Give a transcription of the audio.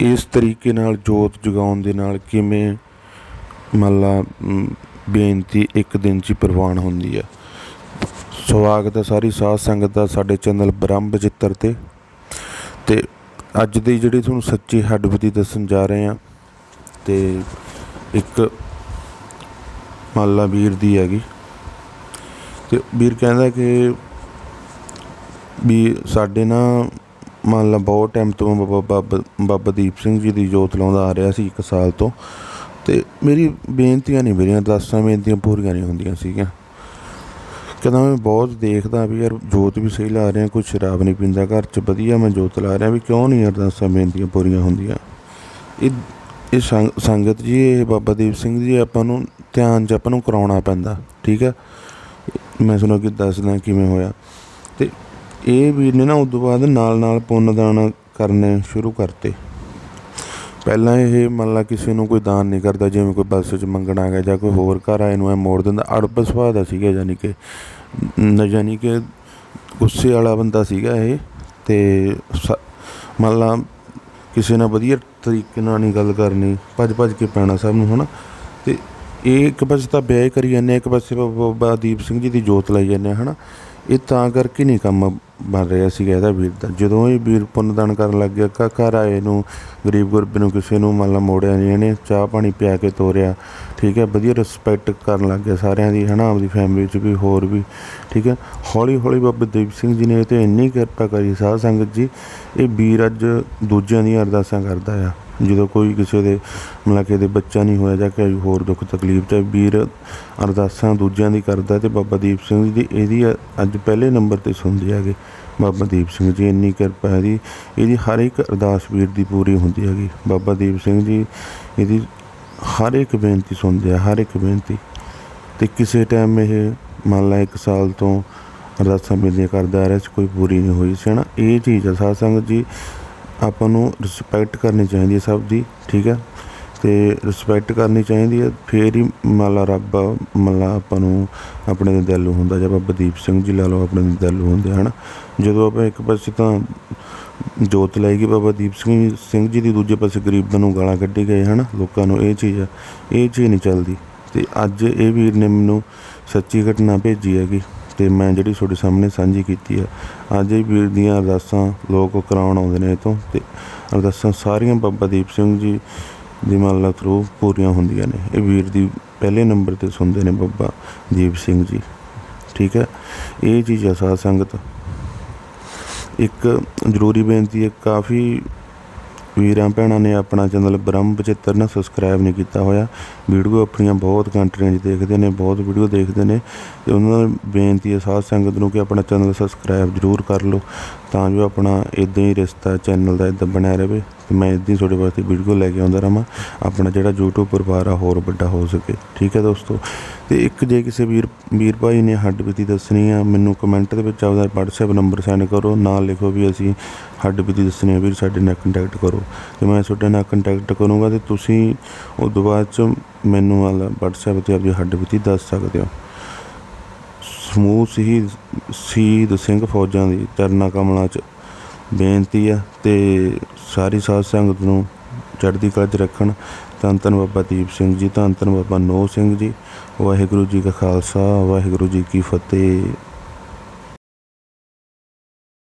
ਇਸ ਤਰੀਕੇ ਨਾਲ ਜੋਤ ਜਗਾਉਣ ਦੇ ਨਾਲ ਕਿਵੇਂ ਮੰਨ ਬੇਨਤੀ ਇੱਕ ਦਿਨ 'ਚ ਹੀ ਪ੍ਰਵਾਨ ਹੁੰਦੀ ਆ। ਸਵਾਗਤ ਹੈ ਸਾਰੀ ਸਾਧ ਸੰਗਤ ਦਾ ਸਾਡੇ ਚੈਨਲ ਬ੍ਰਹਮ ਚਿੱਤਰ ਤੇ। ਤੇ ਅੱਜ ਦੀ ਜਿਹੜੀ ਤੁਹਾਨੂੰ ਸੱਚੀ ਹੱਡਬਤੀ ਦੱਸਣ ਜਾ ਰਹੇ ਆ, ਤੇ ਇੱਕ ਮੰਨ ਵੀਰ ਦੀ ਹੈਗੀ। ਤੇ ਵੀਰ ਕਹਿੰਦਾ ਕਿ ਵੀ ਸਾਡੇ ਨਾ ਮੰਨ ਲਾ ਬਹੁਤ ਟਾਈਮ ਤੋਂ ਬਾਬਾ ਬਾਬਾ ਬਾਬਾ ਦੀਪ ਸਿੰਘ ਜੀ ਦੀ ਜੋਤ ਲਾਉਂਦਾ ਆ ਰਿਹਾ ਸੀ ਇੱਕ ਸਾਲ ਤੋਂ। ਤੇ ਮੇਰੀ ਬੇਨਤੀਆਂ ਨਹੀਂ ਮੇਰੀਆਂ ਅਰਦਾਸਾਂ ਬੇਨਤੀਆਂ ਪੂਰੀਆਂ ਨਹੀਂ ਹੁੰਦੀਆਂ ਸੀਗੀਆਂ। ਕਹਿੰਦਾ ਮੈਂ ਬਹੁਤ ਦੇਖਦਾ ਵੀ ਯਾਰ ਜੋਤ ਵੀ ਸਹੀ ਲਾ ਰਿਹਾ, ਕੋਈ ਸ਼ਰਾਬ ਨਹੀਂ ਪੀਂਦਾ ਘਰ 'ਚ, ਵਧੀਆ ਮੈਂ ਜੋਤ ਲਾ ਰਿਹਾ, ਵੀ ਕਿਉਂ ਨਹੀਂ ਅਰਦਾਸਾਂ ਬੇਨਤੀਆਂ ਪੂਰੀਆਂ ਹੁੰਦੀਆਂ। ਇਹ ਇਹ ਸੰਗ- ਸੰਗਤ ਜੀ, ਇਹ ਬਾਬਾ ਦੀਪ ਸਿੰਘ ਜੀ, ਆਪਾਂ ਨੂੰ ਧਿਆਨ 'ਚ ਆਪਾਂ ਨੂੰ ਕਰਾਉਣਾ ਪੈਂਦਾ, ਠੀਕ ਹੈ? ਮੈਂ ਤੁਹਾਨੂੰ ਕਿ ਦੱਸਦਾ ਕਿਵੇਂ ਹੋਇਆ। ਤੇ ਇਹ ਵੀਰ ਨੇ ਨਾ ਉਸ ਤੋਂ ਬਾਅਦ ਨਾਲ ਨਾਲ ਪੁੰਨ ਦਾਨ ਕਰਨੇ ਸ਼ੁਰੂ ਕਰਤੇ। ਪਹਿਲਾਂ ਇਹ ਮੰਨ ਲਾ ਕਿਸੇ ਨੂੰ ਕੋਈ ਦਾਨ ਨਹੀਂ ਕਰਦਾ ਜਿਵੇਂ ਕੋਈ ਬੱਸ 'ਚ ਮੰਗਣ ਆ ਗਿਆ ਜਾਂ ਕੋਈ ਹੋਰ ਘਰ ਆਏ ਨੂੰ ਐ ਮੋੜ ਦਿੰਦਾ। ਅੜਬ ਸੁਭਾਅ ਦਾ ਸੀਗਾ ਯਾਨੀ ਕਿ ਨ ਯਾਨੀ ਕਿ ਗੁੱਸੇ ਵਾਲਾ ਬੰਦਾ ਸੀਗਾ ਇਹ। ਤੇ ਸ- ਮੰਨ ਲਾ ਕਿਸੇ ਨਾਲ ਵਧੀਆ ਤਰੀਕੇ ਨਾਲ ਨਹੀਂ ਗੱਲ ਕਰਨੀ ਭੱਜ ਭੱਜ ਕੇ ਪੈਣਾ ਸਭ ਨੂੰ ਹਨਾ? ਤੇ ਇਹ ਇੱਕ ਪਾਸੇ ਤਾਂ ਵਿਆਹ ਕਰੀ ਜਾਂਦੇ ਆ, ਇੱਕ ਪਾਸੇ ਬਾਬਾ ਬਾਬਾ ਦੀਪ ਸਿੰਘ ਜੀ ਦੀ ਜੋਤ ਲਾਈ ਜਾਂਦੇ ਆ, ਹਨਾ? ਇਹ ਤਾਂ ਕਰਕੇ ਨਹੀਂ ਕੰਮ ਬਣ ਰਿਹਾ ਸੀਗਾ ਇਹਦਾ ਵੀਰ ਦਾ। ਜਦੋਂ ਇਹ ਵੀਰ ਪੁੰਨਦਾਨ ਕਰਨ ਲੱਗ ਗਿਆ, ਘ- ਘਰ ਆਏ ਨੂੰ, ਗਰੀਬ ਗੁਰਬੇ ਨੂੰ ਕਿਸੇ ਨੂੰ ਮੰਨ ਲਾ ਮੋੜਿਆ ਨਹੀਂ, ਇਹਨੇ ਚਾਹ ਪਾਣੀ ਪਿਆ ਕੇ ਤੋਰਿਆ। ਠੀਕ ਹੈ, ਵਧੀਆ ਰਿਸਪੈਕਟ ਕਰਨ ਲੱਗ ਗਿਆ ਸਾਰਿਆਂ ਦੀ, ਹਨਾ, ਆਪਦੀ ਫੈਮਿਲੀ 'ਚ ਵੀ, ਹੋਰ ਵੀ। ਠੀਕ ਹੈ ਹੌਲੀ ਹੌਲੀ ਬਾਬਾ ਦੀਪ ਸਿੰਘ ਜੀ ਨੇ ਇਹ ਤੇ ਇੰਨੀ ਕਿਰਪਾ ਕਰੀ ਸਾਧ ਸੰਗਤ ਜੀ, ਇਹ ਵੀਰ ਅੱਜ ਦੂਜਿਆਂ ਦੀਆਂ ਅਰਦਾਸਾਂ ਕਰਦਾ ਆ। ਜਦੋਂ ਕੋਈ ਕਿਸੇ ਦੇ ਮਤਲਬ ਕਿ ਦੇ ਬੱਚਾ ਨਹੀਂ ਹੋਇਆ ਜਾਂ ਕੋਈ ਹੋਰ ਦੁੱਖ ਤਕਲੀਫ ਤੇ ਵੀਰ ਅਰਦਾਸਾਂ ਦੂਜਿਆਂ ਦੀ ਕਰਦਾ ਤੇ ਬਾਬਾ ਦੀਪ ਸਿੰਘ ਜੀ ਦੀ ਇਹਦੀ ਅੱਜ ਪਹਿਲੇ ਨੰਬਰ ਤੇ ਸੁਣਦੇ ਹੈਗੇ। ਬਾਬਾ ਦੀਪ ਸਿੰਘ ਜੀ ਇੰਨੀ ਕਿਰਪਾ ਹੈ ਦੀ ਇਹਦੀ ਹਰ ਇੱਕ ਅਰਦਾਸ ਵੀਰ ਦੀ ਪੂਰੀ ਹੁੰਦੀ ਹੈਗੀ। ਬਾਬਾ ਦੀਪ ਸਿੰਘ ਜੀ ਇਹਦੀ ਹਰ ਇੱਕ ਬੇਨਤੀ ਸੁਣਦੇ ਆ, ਹਰ ਇੱਕ ਬੇਨਤੀ। ਤੇ ਕਿਸੇ ਟਾਈਮ ਇਹ ਮੰਨ ਲਾ ਇੱਕ ਸਾਲ ਤੋਂ ਅਰਦਾਸਾਂ ਮਿਲਦੀਆਂ ਕਰਦਾ ਆ ਰਿਹਾ ਸੀ, ਕੋਈ ਪੂਰੀ ਨਹੀਂ ਹੋਈ ਸੀ ਨਾ ਇਹ ਚੀਜ਼ ਆ। ਸਾਧ ਸੰਗਤ ਜੀ ਆਪਾਂ ਨੂੰ ਰਿਸਪੈਕਟ ਕਰਨੀ ਚਾਹੀਦੀ ਹੈ ਸਭ ਦੀ, ਠੀਕ ਹੈ? ਤੇ ਰਿਸਪੈਕਟ ਕਰਨੀ ਚਾਹੀਦੀ ਹੈ, ਫੇਰ ਹੀ ਮਾਲਾ ਰੱਬ ਮੰਨ ਲਾ ਆਪਾਂ ਨੂੰ ਆਪਣੇ ਦੇ ਦਿਲ ਹੁੰਦਾ, ਜਾਂ ਬਾਬਾ ਦੀਪ ਸਿੰਘ ਜੀ ਲਾ ਲਓ, ਆਪਣੇ ਦੇ ਦਿਲ ਹੁੰਦੇ ਹਨ? ਜਦੋਂ ਆਪਾਂ ਇੱਕ ਪਾਸੇ ਤਾਂ ਜੋਤ ਲਾਈ ਗਈ ਬਾਬਾ ਦੀਪ ਸਿੰਘ ਸਿੰਘ ਜੀ ਦੀ ਦੂਜੇ ਪਾਸੇ ਗਰੀਬਾਂ ਨੂੰ ਗਾਲਾਂ ਕੱਢੀ ਗਏ, ਹਨ? ਲੋਕਾਂ ਨੂੰ ਇਹ ਚੀਜ਼ ਆ, ਇਹ ਚੀਜ਼ ਨਹੀਂ ਚੱਲਦੀ। ਤੇ ਅੱਜ ਇਹ ਵੀਰ ਨੇ ਮੈਨੂੰ ਸੱਚੀ ਘਟਨਾ ਭੇਜੀ ਹੈਗੀ। ਤੇ ਮੈਂ ਜਿਹੜੀ ਤੁਹਾਡੇ ਸਾਹਮਣੇ ਸਾਂਝੀ ਕੀਤੀ ਆ, ਅੱਜ ਇਹ ਵੀਰ ਦੀਆਂ ਅਰਦਾਸਾਂ ਲੋਕ ਕਰਾਉਣ ਆਉਂਦੇ ਨੇ ਇਹ ਤੋਂ ਤੇ ਅਰਦਾਸਾਂ ਸਾਰੀਆਂ ਬਾਬਾ ਦੀਪ ਸਿੰਘ ਜੀ ਦੀ ਮਾਲਾ ਥਰੂ ਪੂਰੀਆਂ ਹੁੰਦੀਆਂ ਨੇ। ਇਹ ਵੀਰ ਦੀ ਪਹਿਲੇ ਨੰਬਰ ਤੇ ਸੁਣਦੇ ਨੇ ਬਾਬਾ ਦੀਪ ਸਿੰਘ ਜੀ। ਠੀਕ ਹੈ? ਇਹ ਚੀਜ਼ ਆ ਸਾਧ ਸੰਗਤ। ਇੱਕ ਜ਼ਰੂਰੀ ਬੇਨਤੀ ਹੈ, ਕਾਫੀ ਵੀਰਾਂ ਭੈਣਾਂ ਨੇ ਆਪਣਾ ਚੈਨਲ ਬ੍ਰਹਮ ਬਚਿੱਤਰ ਨਾ ਸਬਸਕ੍ਰਾਈਬ ਨਹੀਂ ਕੀਤਾ ਹੋਇਆ। ਵੀਡੀਓ ਆਪਣੀਆਂ ਬਹੁਤ ਕੰਟਰੀਆਂ 'ਚ ਦੇਖਦੇ ਨੇ, ਬਹੁਤ ਵੀਡੀਓ ਦੇਖਦੇ ਨੇ ਤੇ ਉਹਨਾਂ ਨੂੰ ਬੇਨਤੀ ਹੈ ਸਾਧ ਸੰਗਤ ਨੂੰ ਕਿ ਆਪਣਾ ਚੈਨਲ ਸਬਸਕ੍ਰਾਈਬ ਜ਼ਰੂਰ ਕਰ ਲਓ। ਤਾਂ ਜੋ ਆਪਣਾ ਇਦਾਂ ਹੀ ਰਿਸ਼ਤਾ ਚੈਨਲ ਦਾ ਇਦਾਂ ਬਣਿਆ ਰਹੇ। ਤੇ ਮੈਂ ਇਦਾਂ ਹੀ ਤੁਹਾਡੇ ਵਾਸਤੇ ਵੀਡੀਓ ਲੈ ਕੇ ਆਉਂਦਾ ਰਹਾਂ। ਆਪਣਾ ਜਿਹੜਾ YouTube ਪਰਿਵਾਰ ਆ, ਹੋਰ ਵੱਡਾ ਹੋ ਸਕੇ। ਠੀਕ ਹੈ ਦੋਸਤੋ? ਤੇ ਇੱਕ ਜੇ ਕਿਸੇ ਵੀਰ ਵੀਰ ਭਾਈ ਨੇ ਹੱਡ ਬੀਤੀ ਦੱਸਣੀ ਆ, ਮੈਨੂੰ ਕਮੈਂਟ ਦੇ ਵਿੱਚ ਆਪਦਾ WhatsApp ਨੰਬਰ ਸੈਂਡ ਕਰੋ। ਨਾਲ ਲਿਖੋ ਵੀ ਅਸੀਂ ਹੱਡ ਬੀਤੀ ਦੱਸਣੀ ਆ ਵੀਰ, ਸਾਡੇ ਨਾਲ ਕੰਟੈਕਟ ਕਰੋ। ਤੇ ਮੈਂ ਤੁਹਾਡੇ ਨਾਲ ਕੰਟੈਕਟ ਕਰੂੰਗਾ ਤੇ ਤੁਸੀਂ ਉਹ ਤੋਂ ਬਾਅਦ ਚ ਮੈਨੂੰ ਵਾਲਾ WhatsApp ਤੇ ਆਪਦੀ ਹੱਡ ਬੀਤੀ ਦੱਸ ਸਕਦੇ ਹੋ। ਸਮੂਹ ਸ਼ਹੀਦ ਸ਼ਹੀਦ ਸਿੰਘ ਫੌਜਾਂ ਦੀ ਚਰਨਾ ਕਮਲਾਂ ਚ ਬੇਨਤੀ ਆ ਤੇ ਸਾਰੀ ਸਾਧ ਸੰਗਤ ਨੂੰ ਚੜ੍ਹਦੀ ਕਲਾ 'ਚ ਰੱਖਣ। ਧੰਨ ਧੰਨ ਬਾਬਾ ਦੀਪ ਸਿੰਘ ਜੀ, ਧੰਨ ਧੰਨ ਬਾਬਾ ਨੋ ਸਿੰਘ ਜੀ, ਵਾਹਿਗੁਰੂ ਜੀ ਕਾ ਖਾਲਸਾ, ਵਾਹਿਗੁਰੂ ਜੀ ਕੀ ਫਤਿਹ।